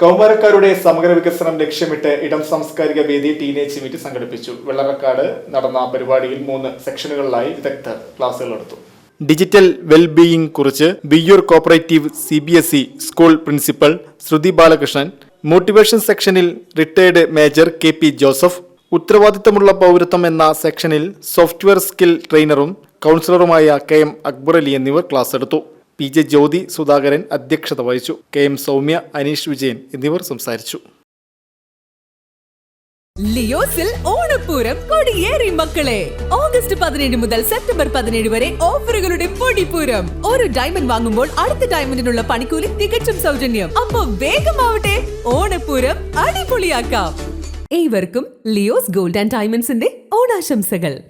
കൗമാരക്കാരുടെ സമഗ്ര വികസനം ലക്ഷ്യമിട്ട് ഇടം സാംസ്കാരിക വേദി ടീനേജ് മീറ്റ് സംഘടിപ്പിച്ചു. വെള്ളറക്കാട് നടന്ന പരിപാടിയിൽ മൂന്ന് സെക്ഷനുകളിലായി വിദഗ്ധർ ക്ലാസുകൾ എടുത്തു. ഡിജിറ്റൽ വെൽബീയിംഗ് കുറിച്ച് ബിയൂർ cooperative C B S E school principal Sruthi Balakrishnan motivation സെക്ഷനിൽ retired major K P Joseph ഉത്തരവാദിത്തമുള്ള പൗരത്വം എന്ന സെക്ഷനിൽ സോഫ്റ്റ്വെയർ സ്കിൽ ട്രെയിനറും കൗൺസിലറുമായ കെ എം അക്ബർ അലി എന്നിവർ ക്ലാസ് എടുത്തു. പി ജെ ജ്യോതി സുധാകരൻ അധ്യക്ഷത വഹിച്ചു. കെ എം സൗമ്യ അനീഷ് വിജയൻ എന്നിവർ സംസാരിച്ചു. ലിയോസിൽ ഓണപ്പൂരം കൊടിയേറി മക്കളെ. ഓഗസ്റ്റ് പതിനേഴ് മുതൽ സെപ്റ്റംബർ പതിനേഴ് വരെ ഓഫറുകളുടെ പൊടിപ്പൂരം. ഒരു ഡയമണ്ട് വാങ്ങുമ്പോൾ അടുത്ത ഡയമണ്ടിനുള്ള പണിക്കൂലി തികച്ചും സൗജന്യം. അപ്പൊ വേഗമാവട്ടെ ഓണപ്പൂരം അടിപൊളിയാക്കാം. ഏവർക്കും ലിയോസ് ഗോൾഡ് ആൻഡ് ഡയമണ്ട്സിന്റെ ഓണാശംസകൾ.